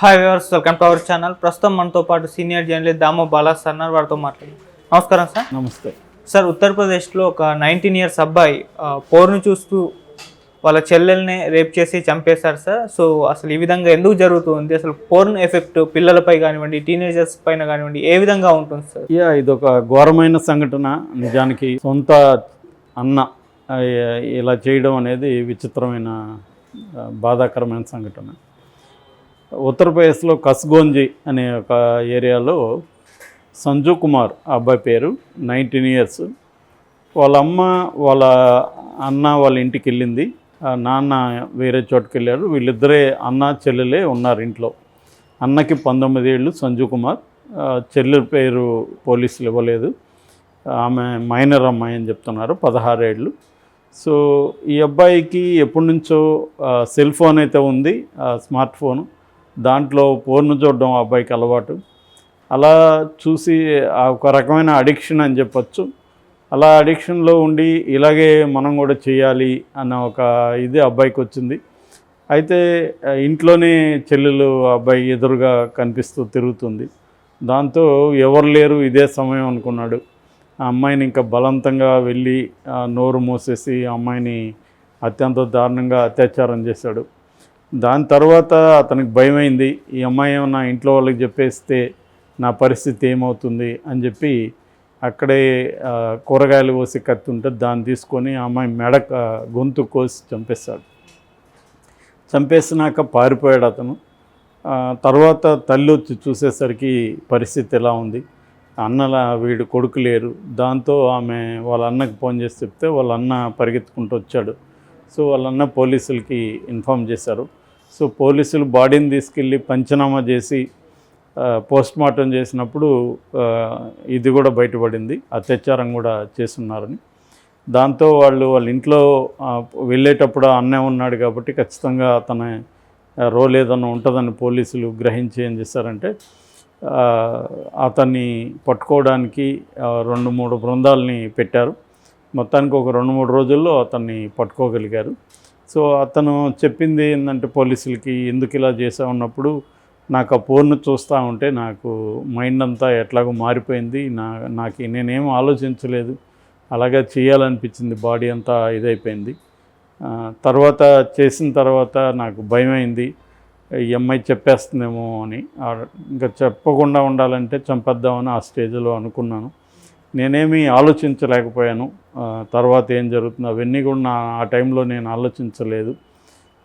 Hi viewers welcome to our channel ప్రస్తుతం మనతో పాటు senior journalist Damo Bala sir ఉన్నారు. వారితో మాట్లాడి నమస్కారం సార్ నమస్తే. సార్ ఉత్తరప్రదేశ్లో ఒక నైన్టీన్ ఇయర్స్ అబ్బాయి పోరును చూస్తూ వాళ్ళ చెల్లెల్ని రేప్ చేసి చంపేశారు సార్ సో అసలు ఈ విధంగా ఎందుకు జరుగుతుంది? అసలు పోర్న్ ఎఫెక్ట్ పిల్లలపై కానివ్వండి టీనేజర్స్ పైన కానివ్వండి ఏ విధంగా ఉంటుంది సార్ యా ఇది ఒక ఘోరమైన సంఘటన. నిజానికి సొంత అన్న ఇలా చేయడం అనేది విచిత్రమైన బాధాకరమైన సంఘటన. ఉత్తరప్రదేశ్లో కస్గోంజి అనే ఒక ఏరియాలో సంజు కుమార్ అబ్బాయి పేరు నైన్టీన్ ఇయర్స్. వాళ్ళ అమ్మ వాళ్ళ అన్న వాళ్ళ ఇంటికి వెళ్ళింది. నాన్న వేరే చోటుకి వెళ్ళారు వీళ్ళిద్దరే అన్న చెల్లెలే ఉన్నారు ఇంట్లో. అన్నకి పంతొమ్మిది ఏళ్ళు సంజు కుమార్. చెల్లెల పేరు పోలీసులు ఇవ్వలేదు. ఆమె మైనర్ అమ్మాయి అని చెప్తున్నారు పదహారేళ్ళు సో ఈ అబ్బాయికి ఎప్పటి నుంచో సెల్ ఫోన్ అయితే ఉంది ఆ, స్మార్ట్ ఫోన్. దాంట్లో పోర్ను చూడడం ఆ అబ్బాయికి అలవాటు. అలా చూసి ఒక రకమైన అడిక్షన్ అని చెప్పచ్చు. అలా అడిక్షన్లో ఉండి ఇలాగే మనం కూడా చేయాలి అన్న ఒక ఇది అబ్బాయికి వచ్చింది. అయితే ఇంట్లోనే చెల్లెలు అబ్బాయి ఎదురుగా కనిపిస్తూ తిరుగుతుంది. దాంతో ఎవరు లేరు ఇదే సమయం అనుకున్నాడు. ఆ అమ్మాయిని ఇంకా బలవంతంగా వెళ్ళి నోరు మూసేసి ఆ అమ్మాయిని అత్యంత దారుణంగా అత్యాచారం చేశాడు. దాని తర్వాత అతనికి భయమైంది ఈ అమ్మాయి నా ఇంట్లో వాళ్ళకి చెప్పేస్తే నా పరిస్థితి ఏమవుతుంది? అని చెప్పి అక్కడే కూరగాయలు కోసి కత్తి ఉంటే దాన్ని తీసుకొని ఆ అమ్మాయి మెడ గొంతు కోసి చంపేశాడు చంపేసినాక పారిపోయాడు అతను. తర్వాత తల్లి వచ్చి చూసేసరికి పరిస్థితి ఎలా ఉంది? అన్నల వీడు కొడుకు లేరు. దాంతో ఆమె వాళ్ళ అన్నకు ఫోన్ చేసి చెప్తే వాళ్ళ అన్న పరిగెత్తుకుంటూ వచ్చాడు. సో వాళ్ళ అన్న పోలీసులకి ఇన్ఫామ్ చేశారు. సో పోలీసులు బాడీని తీసుకెళ్ళి పంచనామా చేసి పోస్ట్ మార్టం చేసినప్పుడు ఇది కూడా బయటపడింది. అత్యాచారం కూడా చేస్తున్నారని. దాంతో వాళ్ళు వాళ్ళ ఇంట్లో వెళ్ళేటప్పుడు ఆ అన్నే ఉన్నాడు కాబట్టి ఖచ్చితంగా అతని రోల్ ఏదన్నా ఉంటుందని పోలీసులు గ్రహించి ఏం చేశారంటే అతన్ని పట్టుకోవడానికి రెండు మూడు బృందాలని పెట్టారు. మొత్తానికి ఒక రెండు మూడు రోజుల్లో అతన్ని పట్టుకోగలిగారు. సో అతను చెప్పింది ఏంటంటే పోలీసులకి ఎందుకు ఇలా చేసా ఉన్నప్పుడు నాకు ఆ ఫోన్ను చూస్తూ ఉంటే నాకు మైండ్ అంతా ఎట్లాగో మారిపోయింది. నా నాకు నేనేం ఆలోచించలేదు. అలాగే చేయాలనిపించింది. బాడీ అంతా ఇదైపోయింది. తర్వాత చేసిన తర్వాత నాకు భయమైంది. ఈ అమ్మాయి చెప్పేస్తుందేమో అని. ఇంకా చెప్పకుండా ఉండాలంటే చంపేద్దామని ఆ స్టేజ్లో అనుకున్నాను. నేనేమీ ఆలోచించలేకపోయాను. తర్వాత ఏం జరుగుతుంది అవన్నీ కూడా నా ఆ టైంలో నేను ఆలోచించలేదు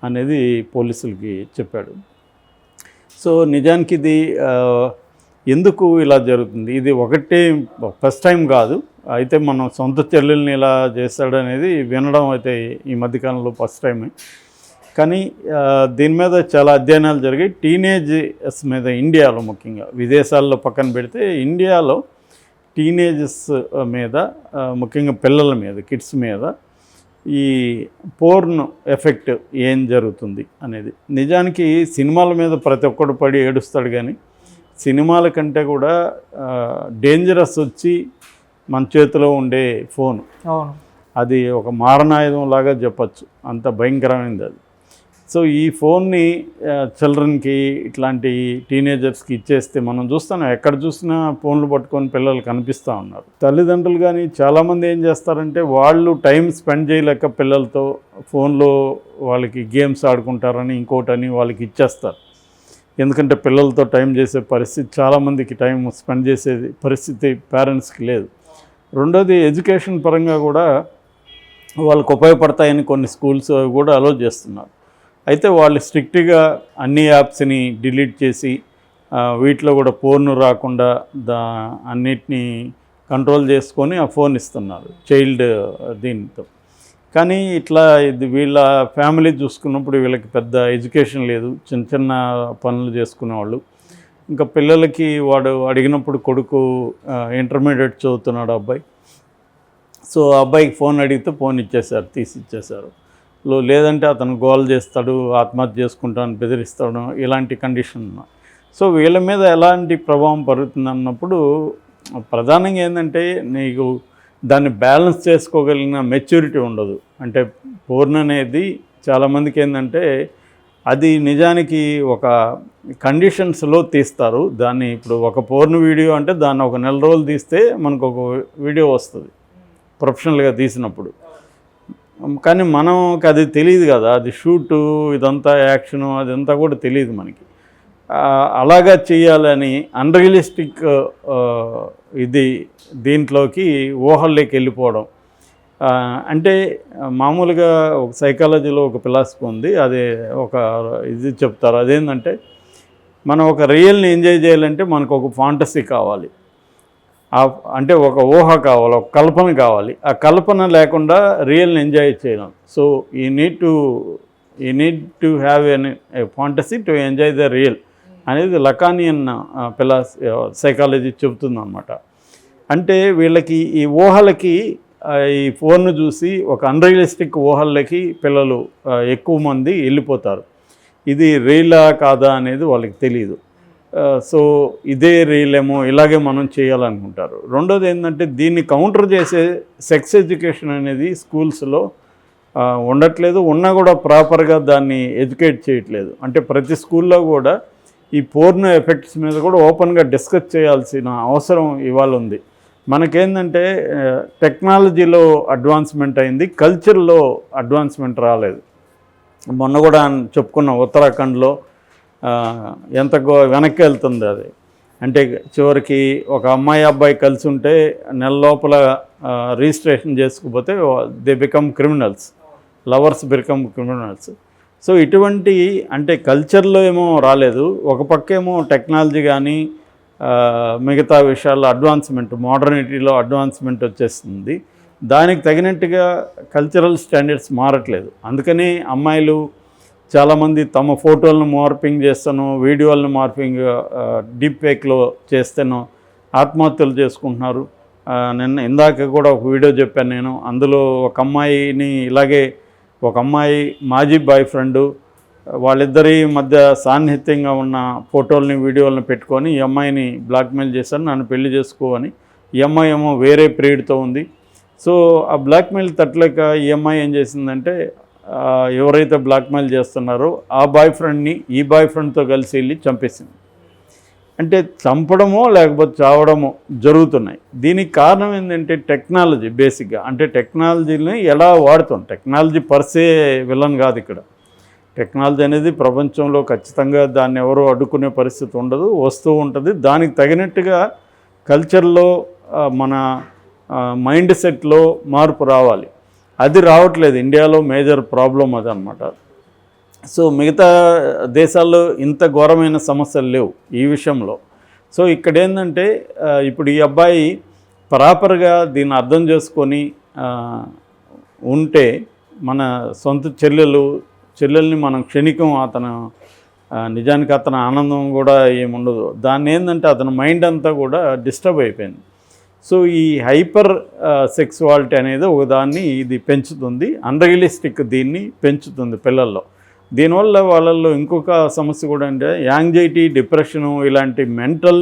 అనేది పోలీసులకి చెప్పాడు. సో నిజానికి ఇది ఎందుకు ఇలా జరుగుతుంది? ఇది ఒకటే ఫస్ట్ టైం కాదు. అయితే మనం సొంత చెల్లెల్ని ఇలా చేస్తాడనేది వినడం అయితే ఈ మధ్యకాలంలో ఫస్ట్ టైమే. కానీ దీని మీద చాలా అధ్యయనాలు జరిగాయి. టీనేజెస్ మీద ఇండియాలో ముఖ్యంగా విదేశాల్లో పక్కన పెడితే ఇండియాలో టీనేజెస్ మీద ఆ, ముఖ్యంగా పిల్లల మీద కిడ్స్ మీద ఈ పోర్న్ ఎఫెక్ట్ ఏం జరుగుతుంది అనేది. నిజానికి సినిమాల మీద ప్రతి ఒక్కడు పడి ఏడుస్తాడు కానీ సినిమాల కంటే కూడా డేంజరస్ వచ్చి మన చేతిలో ఉండే ఫోన్ అది ఒక మారణాయుధం లాగా చెప్పచ్చు. అంత భయంకరమైనది అది. సో ఈ ఫోన్ని చిల్డ్రన్కి ఇట్లాంటి టీనేజర్స్కి ఇచ్చేస్తే మనం చూస్తాం ఎక్కడ చూసినా ఫోన్లు పట్టుకొని పిల్లలు కనిపిస్తూ ఉన్నారు. తల్లిదండ్రులు కానీ చాలామంది ఏం చేస్తారంటే వాళ్ళు టైం స్పెండ్ చేయలేక పిల్లలతో ఫోన్లో వాళ్ళకి గేమ్స్ ఆడుకుంటారని ఇంకోటని వాళ్ళకి ఇచ్చేస్తారు. ఎందుకంటే పిల్లలతో టైం చేసే పరిస్థితి చాలామందికి టైం స్పెండ్ చేసేది పరిస్థితి పేరెంట్స్కి లేదు. రెండోది ఎడ్యుకేషన్ పరంగా కూడా వాళ్ళకు ఉపయోగపడతాయని కొన్ని స్కూల్స్ కూడా అలో చేస్తున్నారు. అయితే వాళ్ళు స్ట్రిక్ట్గా అన్ని యాప్స్ని డిలీట్ చేసి వీటిలో కూడా ఫోన్ రాకుండా దా అన్నిటినీ కంట్రోల్ చేసుకొని ఆ ఫోన్ ఇస్తున్నారు చైల్డ్ దీంతో. కానీ ఇట్లా ఇది వీళ్ళ ఫ్యామిలీ చూసుకున్నప్పుడు వీళ్ళకి పెద్ద ఎడ్యుకేషన్ లేదు చిన్న చిన్న పనులు చేసుకునేవాళ్ళు. ఇంకా పిల్లలకి వాడు అడిగినప్పుడు కొడుకు ఇంటర్మీడియట్ చదువుతున్నాడు అబ్బాయి. సో ఆ అబ్బాయికి ఫోన్ అడిగితే ఫోన్ ఇచ్చేశారు తీసి ఇచ్చేశారు లో లేదంటే అతను గోల్ చేస్తాడు ఆత్మహత్య చేసుకుంటాను బెదిరిస్తాడు ఇలాంటి కండిషన్ సో వీళ్ళ మీద ఎలాంటి ప్రభావం పడుతుంది అన్నప్పుడు ప్రధానంగా ఏంటంటే నీకు దాన్ని బ్యాలెన్స్ చేసుకోగలిగిన మెచ్యూరిటీ ఉండదు. అంటే పూర్ణ అనేది చాలామందికి ఏంటంటే అది నిజానికి ఒక కండిషన్స్లో తీస్తారు. దాన్ని ఇప్పుడు ఒక పోర్న్ వీడియో అంటే దాన్ని ఒక నెల రోజులు తీస్తే మనకు ఒక వీడియో వస్తుంది. ప్రొఫెషనల్గా తీసినప్పుడు. కానీ మనకి అది తెలియదు కదా. అది షూటు ఇదంతా యాక్షను అదంతా కూడా తెలియదు మనకి. అలాగా చేయాలని అన్రియలిస్టిక్ ఇది దీంట్లోకి ఊహల్లోకి వెళ్ళిపోవడం. అంటే మామూలుగా ఒక సైకాలజీలో ఒక ఫిలాసఫీ ఉంది. అది ఒక ఇది చెప్తారు. అదేంటంటే మనం ఒక రియల్ని ఎంజాయ్ చేయాలంటే మనకు ఒక ఫాంటసీ కావాలి. అంటే ఒక ఊహ కావాలి ఒక కల్పన కావాలి. ఆ కల్పన లేకుండా రియల్ని ఎంజాయ్ చేయడం సో ఈ నీడ్ టు ఈ need to have an fantasy to enjoy the real అనేది లకానియన్ పిల్ల సైకాలజీ చెబుతుందన్నమాట. అంటే వీళ్ళకి ఈ ఊహలకి ఈ ఫోన్ను చూసి ఒక అన్రియలిస్టిక్ ఊహలకి పిల్లలు uh, ఎక్కువ మంది వెళ్ళిపోతారు. ఇది రీలా కాదా అనేది వాళ్ళకి తెలియదు సో ఇదే రీలేమో ఇలాగే మనం చేయాలనుకుంటారు. రెండోది ఏంటంటే దీన్ని కౌంటర్ చేసే సెక్స్ ఎడ్యుకేషన్ అనేది స్కూల్స్లో ఉండట్లేదు. ఉన్నా కూడా ప్రాపర్గా దాన్ని ఎడ్యుకేట్ చేయట్లేదు. అంటే ప్రతి స్కూల్లో కూడా ఈ పోర్న్ ఎఫెక్ట్స్ మీద కూడా ఓపెన్గా డిస్కస్ చేయాల్సిన అవసరం ఇవాళ ఉంది. మనకేంటంటే టెక్నాలజీలో అడ్వాన్స్మెంట్ అయింది కల్చర్లో అడ్వాన్స్మెంట్ రాలేదు. మొన్న కూడా చెప్పుకున్న ఉత్తరాఖండ్లో ఎంత గో వెనక్కి వెళ్తుంది అది? అంటే చివరికి ఒక అమ్మాయి అబ్బాయి కలిసి ఉంటే నెల లోపల registration చేసుకుపోతే they become criminals. Lovers become criminals. So ఇటువంటి అంటే కల్చర్లో ఏమో రాలేదు. ఒక పక్క ఏమో టెక్నాలజీ కానీ మిగతా విషయాల్లో అడ్వాన్స్మెంట్ మోడర్నిటీలో అడ్వాన్స్మెంట్ వచ్చేస్తుంది. దానికి తగినట్టుగా కల్చరల్ స్టాండర్డ్స్ మారట్లేదు. అందుకని అమ్మాయిలు చాలామంది తమ ఫోటోలను మార్పింగ్ చేస్తాను వీడియోలను మార్పింగ్ డీప్ ఫేక్లో చేస్తాను ఆత్మహత్యలు చేసుకుంటున్నారు. నిన్న ఇందాక కూడా ఒక వీడియో చెప్పాను నేను. అందులో ఒక అమ్మాయిని ఇలాగే ఒక అమ్మాయి మాజీ బాయ్ ఫ్రెండ్ వాళ్ళిద్దరి మధ్య సాన్నిహిత్యంగా ఉన్న ఫోటోల్ని వీడియోలను పెట్టుకొని ఈ అమ్మాయిని బ్లాక్మెయిల్ చేశాను నన్ను పెళ్ళి చేసుకో అని. ఈ అమ్మాయి ఏమో వేరే ప్రియుడితో ఉంది. సో ఆ బ్లాక్మెయిల్ తట్టలేక ఈ అమ్మాయి ఏం చేసిందంటే ఎవరైతే బ్లాక్మెయిల్ చేస్తున్నారో ఆ బాయ్ ఫ్రెండ్ని ఈ బాయ్ ఫ్రెండ్తో కలిసి వెళ్ళి చంపేసింది. అంటే చంపడమో లేకపోతే చావడమో జరుగుతున్నాయి. దీనికి కారణం ఏంటంటే టెక్నాలజీ బేసిక్గా. అంటే టెక్నాలజీని ఎలా వాడుతాం? టెక్నాలజీ పర్సే విలన్ కాదు ఇక్కడ. టెక్నాలజీ అనేది ప్రపంచంలో ఖచ్చితంగా దాన్ని ఎవరో అడ్డుకునే పరిస్థితి ఉండదు వస్తూ ఉంటుంది. దానికి తగినట్టుగా కల్చర్లో మన మైండ్ సెట్లో మార్పు రావాలి. అది రావట్లేదు. ఇండియాలో మేజర్ ప్రాబ్లం అది అనమాట సో మిగతా దేశాల్లో ఇంత ఘోరమైన సమస్యలు లేవు ఈ విషయంలో. సో ఇక్కడ ఏంటంటే ఇప్పుడు ఈ అబ్బాయి ప్రాపర్గా దీన్ని అర్థం చేసుకొని ఉంటే మన సొంత చెల్లెలు చెల్లెల్ని మనం క్షణికం అతను నిజానికి అతని ఆనందం కూడా ఏముండదు. దాన్ని ఏంటంటే అతని మైండ్ అంతా కూడా డిస్టర్బ్ అయిపోయింది. సో ఈ హైపర్ సెక్సువాలిటీ అనేది ఒక దాన్ని ఇది పెంచుతుంది. అన్రియలిస్టిక్ దీన్ని పెంచుతుంది పిల్లల్లో. దీనివల్ల వాళ్ళల్లో ఇంకొక సమస్య కూడా అంటే యాంగ్జైటీ డిప్రెషను ఇలాంటి మెంటల్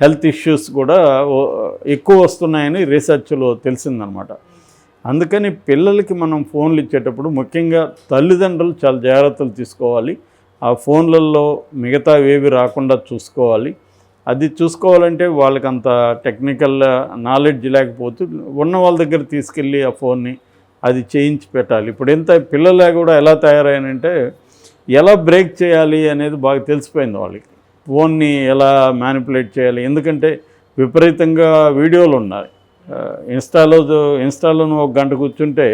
హెల్త్ ఇష్యూస్ కూడా ఎక్కువ వస్తున్నాయని రీసెర్చ్లో తెలిసిందనమాట. అందుకని పిల్లలకి మనం ఫోన్లు ఇచ్చేటప్పుడు ముఖ్యంగా తల్లిదండ్రులు చాలా జాగ్రత్తలు తీసుకోవాలి. ఆ ఫోన్లలో మిగతా ఏవి రాకుండా చూసుకోవాలి. అది చూసుకోవాలంటే వాళ్ళకి అంత టెక్నికల్ నాలెడ్జ్ లేకపోతే ఉన్న వాళ్ళ దగ్గర తీసుకెళ్ళి ఆ ఫోన్ని అది చేయించి పెట్టాలి. ఇప్పుడు ఎంత పిల్లలే కూడా ఎలా తయారయ్యానంటే ఎలా బ్రేక్ చేయాలి అనేది బాగా తెలిసిపోయింది వాళ్ళకి. ఫోన్ని ఎలా మ్యానిపులేట్ చేయాలి ఎందుకంటే విపరీతంగా వీడియోలు ఉన్నాయి. ఇన్స్టాలో ఇన్స్టాలో నువ్వు ఒక గంట కూర్చుంటే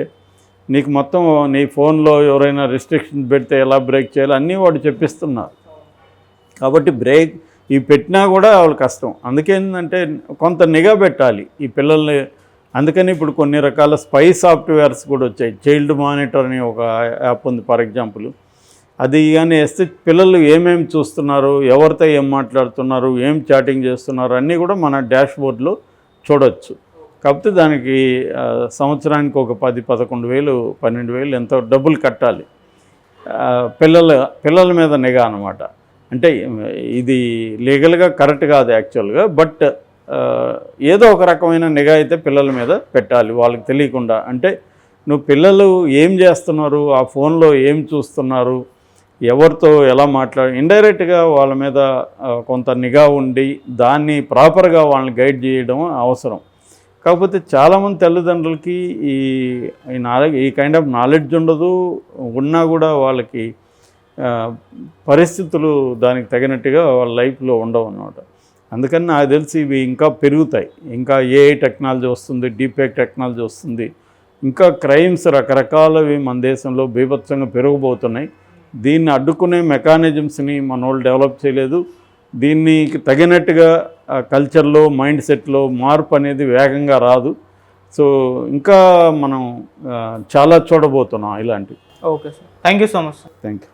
నీకు మొత్తం నీ ఫోన్లో ఎవరైనా రిస్ట్రిక్షన్ పెడితే ఎలా బ్రేక్ చేయాలి అన్నీ వాడు చెప్పిస్తున్నారు. కాబట్టి బ్రేక్ ఈ పెట్టినా కూడా వాళ్ళు కష్టం. అందుకేంటంటే కొంత నిఘా పెట్టాలి ఈ పిల్లల్ని. అందుకని ఇప్పుడు కొన్ని రకాల స్పై సాఫ్ట్వేర్స్ కూడా వచ్చాయి. చైల్డ్ మానిటర్ అని ఒక యాప్ ఉంది ఫర్ ఎగ్జాంపుల్. అది కానీ వేస్తే పిల్లలు ఏమేమి చూస్తున్నారు ఎవరితో ఏం మాట్లాడుతున్నారు ఏం చాటింగ్ చేస్తున్నారు అన్నీ కూడా మన డాష్ బోర్డ్లో చూడవచ్చు కాకపోతే దానికి సంవత్సరానికి ఒక పది పదకొండు వేలు పన్నెండు వేలు ఎంతో డబ్బులు కట్టాలి. పిల్లల పిల్లల మీద నిఘా అనమాట అంటే ఇది లీగల్గా కరెక్ట్ కాదు యాక్చువల్గా బట్ ఏదో ఒక రకమైన నిఘా అయితే పిల్లల మీద పెట్టాలి. వాళ్ళకి తెలియకుండా. అంటే నువ్వు పిల్లలు ఏం చేస్తున్నారు? ఆ ఫోన్లో ఏం చూస్తున్నారు? ఎవరితో ఎలా మాట్లాడు ఇండైరెక్ట్గా వాళ్ళ మీద కొంత నిఘా ఉండి దాన్ని ప్రాపర్గా వాళ్ళని గైడ్ చేయడం అవసరం. కాకపోతే చాలామంది తల్లిదండ్రులకి ఈ ఈ నాలెడ్జ్ ఈ కైండ్ ఆఫ్ నాలెడ్జ్ ఉండదు. ఉన్నా కూడా వాళ్ళకి పరిస్థితులు దానికి తగినట్టుగా వాళ్ళ లైఫ్లో ఉండవు అన్నమాట. అందుకని నాకు తెలిసి ఇవి ఇంకా పెరుగుతాయి. ఇంకా ఏఐ టెక్నాలజీ వస్తుంది డీపేక్ టెక్నాలజీ వస్తుంది. ఇంకా క్రైమ్స్ రకరకాలవి మన దేశంలో బీభత్సంగా పెరగబోతున్నాయి దీన్ని అడ్డుకునే మెకానిజమ్స్ని మన వాళ్ళు డెవలప్ చేయలేదు. దీన్ని తగినట్టుగా కల్చర్లో మైండ్ సెట్లో మార్పు అనేది వేగంగా రాదు. సో ఇంకా మనం చాలా చూడబోతున్నాం ఇలాంటివి. Okay sir thank you so much sir thank you